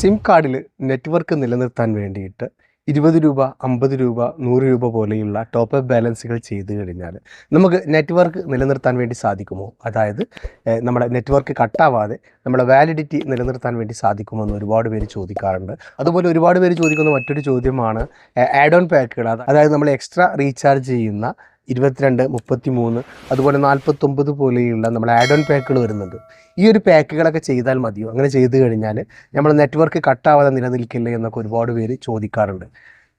SIM കാർഡിൽ network നിലനിർത്താൻ വേണ്ടിയിട്ട് ഇരുപത് രൂപ അമ്പത് രൂപ നൂറ് രൂപ പോലെയുള്ള ടോപ്പ് അപ്പ് ബാലൻസുകൾ ചെയ്ത് കഴിഞ്ഞാൽ നമുക്ക് നെറ്റ്വർക്ക് നിലനിർത്താൻ വേണ്ടി സാധിക്കുമോ? അതായത് നമ്മുടെ നെറ്റ്വർക്ക് കട്ടാവാതെ നമ്മുടെ വാലിഡിറ്റി നിലനിർത്താൻ വേണ്ടി സാധിക്കുമോ എന്ന് ഒരുപാട് പേര് ചോദിക്കാറുണ്ട്. അതുപോലെ ഒരുപാട് പേര് ചോദിക്കുന്ന മറ്റൊരു ചോദ്യമാണ് ആഡ് ഓൺ പാക്കുകൾ അതായത് നമ്മൾ എക്സ്ട്രാ റീചാർജ് ചെയ്യുന്ന ഇരുപത്തിരണ്ട് മുപ്പത്തി മൂന്ന് അതുപോലെ നാൽപ്പത്തൊമ്പത് പോലെയുള്ള നമ്മുടെ ആഡ് ഓൺ പാക്കുകൾ വരുന്നുണ്ട്. ഈ ഒരു പാക്കുകളൊക്കെ ചെയ്താൽ മതിയോ? അങ്ങനെ ചെയ്തു കഴിഞ്ഞാൽ നമ്മൾ നെറ്റ്വർക്ക് കട്ടാവാതെ നിലനിൽക്കില്ലേ എന്നൊക്കെ ഒരുപാട് പേര് ചോദിക്കാറുണ്ട്.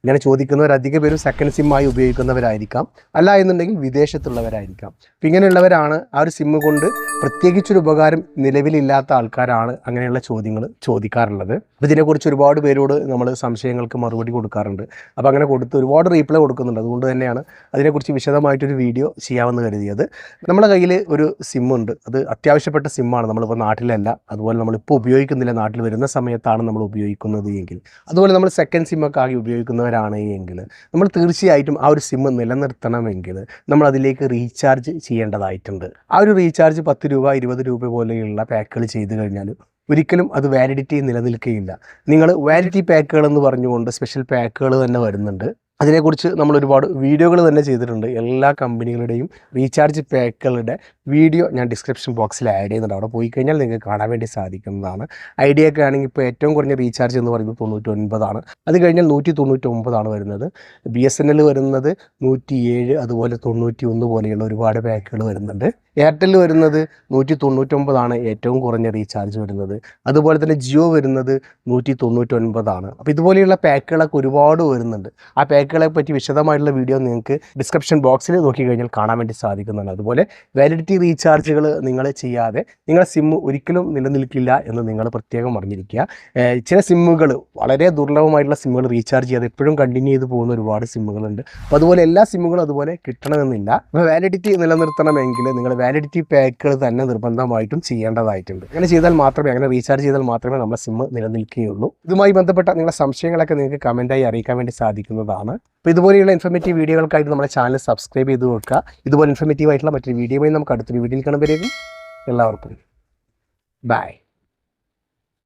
ഇങ്ങനെ ചോദിക്കുന്നവർ അധിക പേരും സെക്കൻഡ് സിമ്മായി ഉപയോഗിക്കുന്നവരായിരിക്കാം. അല്ല എന്നുണ്ടെങ്കിൽ വിദേശത്തുള്ളവരായിരിക്കാം. അപ്പം ഇങ്ങനെയുള്ളവരാണ് ആ ഒരു സിമ്മ് കൊണ്ട് പ്രത്യേകിച്ചൊരു ഉപകാരം നിലവിലില്ലാത്ത ആൾക്കാരാണ് അങ്ങനെയുള്ള ചോദ്യങ്ങൾ ചോദിക്കാറുള്ളത്. അപ്പോൾ ഇതിനെക്കുറിച്ച് ഒരുപാട് പേരോട് നമ്മൾ സംശയങ്ങൾക്ക് മറുപടി കൊടുക്കാറുണ്ട്. അപ്പോൾ അങ്ങനെ കൊടുത്ത് ഒരുപാട് റീപ്ലൈ കൊടുക്കുന്നുണ്ട്. അതുകൊണ്ട് തന്നെയാണ് അതിനെക്കുറിച്ച് വിശദമായിട്ടൊരു വീഡിയോ ചെയ്യാമെന്ന് കരുതിയത്. നമ്മുടെ കയ്യിൽ ഒരു സിമ്മുണ്ട് അത് അത്യാവശ്യപ്പെട്ട സിമ്മാണ് നമ്മളിപ്പോൾ നാട്ടിലല്ല. അതുപോലെ നമ്മളിപ്പോൾ ഉപയോഗിക്കുന്നില്ല. നാട്ടിൽ വരുന്ന സമയത്താണ് നമ്മൾ ഉപയോഗിക്കുന്നത് എങ്കിൽ. അതുപോലെ നമ്മൾ സെക്കൻഡ് സിമ്മൊക്കെ ആകെ ഉപയോഗിക്കുന്നവരാണ് എങ്കിൽ. നമ്മൾ തീർച്ചയായിട്ടും ആ ഒരു സിമ്മ് നിലനിർത്തണമെങ്കിൽ നമ്മൾ അതിലേക്ക് റീചാർജ് ചെയ്യേണ്ടതായിട്ടുണ്ട്. ആ ഒരു റീചാർജ് പത്ത് രൂപ ഇരുപത് രൂപ പോലെയുള്ള പാക്കുകൾ ചെയ്ത് കഴിഞ്ഞാൽ ഒരിക്കലും അത് വാലിഡിറ്റി നിലനിൽക്കുകയില്ല നിങ്ങൾ വാലിഡിറ്റി പാക്കുകൾ എന്ന് പറഞ്ഞുകൊണ്ട് സ്പെഷ്യൽ പാക്കുകൾ തന്നെ വരുന്നുണ്ട്. അതിനെക്കുറിച്ച് നമ്മൾ ഒരുപാട് വീഡിയോകൾ തന്നെ ചെയ്തിട്ടുണ്ട്. എല്ലാ കമ്പനികളുടെയും റീചാർജ് പാക്കുകളുടെ വീഡിയോ ഞാൻ ഡിസ്ക്രിപ്ഷൻ ബോക്സിൽ ആഡ് ചെയ്യുന്നുണ്ട്. അവിടെ പോയി കഴിഞ്ഞാൽ നിങ്ങൾക്ക് കാണാൻ വേണ്ടി സാധിക്കുന്നതാണ്. ഐഡിയ ഒക്കെ ആണെങ്കിൽ ഇപ്പോൾ ഏറ്റവും കുറഞ്ഞ റീചാർജ് എന്ന് പറയുന്നത് തൊണ്ണൂറ്റൊൻപതാണ്. അത് കഴിഞ്ഞാൽ നൂറ്റി തൊണ്ണൂറ്റൊമ്പതാണ് വരുന്നത്. ബി എസ് എൻ എൽ വരുന്നത് നൂറ്റി ഏഴ് അതുപോലെ തൊണ്ണൂറ്റി ഒന്ന് പോലെയുള്ള ഒരുപാട് പാക്കുകൾ വരുന്നുണ്ട്. എയർടെൽ വരുന്നത് നൂറ്റി തൊണ്ണൂറ്റൊമ്പതാണ് ഏറ്റവും കുറഞ്ഞ റീചാർജ് വരുന്നത്. അതുപോലെ തന്നെ ജിയോ വരുന്നത് നൂറ്റി തൊണ്ണൂറ്റൊൻപതാണ് അപ്പോൾ ഇതുപോലെയുള്ള പാക്കുകളൊക്കെ ഒരുപാട് വരുന്നുണ്ട്. ആ പാക്കുകളെ പറ്റി വിശദമായിട്ടുള്ള വീഡിയോ നിങ്ങൾക്ക് ഡിസ്ക്രിപ്ഷൻ ബോക്സിൽ നോക്കി കഴിഞ്ഞാൽ കാണാൻ വേണ്ടി സാധിക്കുന്നതാണ്. അതുപോലെ വാലിഡിറ്റി റീചാർജുകൾ നിങ്ങൾ ചെയ്യാതെ നിങ്ങളുടെ സിം ഒരിക്കലും നിലനിൽക്കില്ല എന്ന് നിങ്ങൾ പ്രത്യേകം അറിഞ്ഞിരിക്കുക. ചില സിമ്മുകൾ വളരെ ദുർലഭമായിട്ടുള്ള സിമ്മുകൾ റീചാർജ് ചെയ്യാതെ എപ്പോഴും കണ്ടിന്യൂ ചെയ്ത് പോകുന്ന ഒരുപാട് സിമ്മുകളുണ്ട്. അപ്പോൾ അതുപോലെ എല്ലാ സിമ്മുകളും അതുപോലെ കിട്ടണമെന്നില്ല. അപ്പോൾ വാലിഡിറ്റി നിലനിർത്തണമെങ്കിൽ നിങ്ങൾ വാലിഡിറ്റി പാക്കുകൾ തന്നെ നിർബന്ധമായിട്ടും ചെയ്യേണ്ടതായിട്ടുണ്ട്. അങ്ങനെ ചെയ്താൽ മാത്രമേ അങ്ങനെ റീചാർജ് ചെയ്താൽ മാത്രമേ നമ്മുടെ സിം നിലനിൽക്കുകയുള്ളൂ. ഇതുമായി ബന്ധപ്പെട്ട നിങ്ങളുടെ സംശയങ്ങളൊക്കെ നിങ്ങൾക്ക് കമന്റായി അറിയിക്കാൻ വേണ്ടി സാധിക്കുന്നതാണ്. അപ്പോൾ ഇതുപോലെയുള്ള ഇൻഫർമേറ്റീവ് വീഡിയോകൾക്കായിട്ട് നമ്മുടെ ചാനൽ സബ്സ്ക്രൈബ് ചെയ്ത് വെക്കുക ഇതുപോലെ ഇൻഫർമേറ്റീവ് ആയിട്ടുള്ള മറ്റൊരു വീഡിയോയുമായി നമുക്ക് അടുത്തൊരു വീഡിയോയിൽ കാണുമ്പോഴേക്കും എല്ലാവർക്കും. ബൈ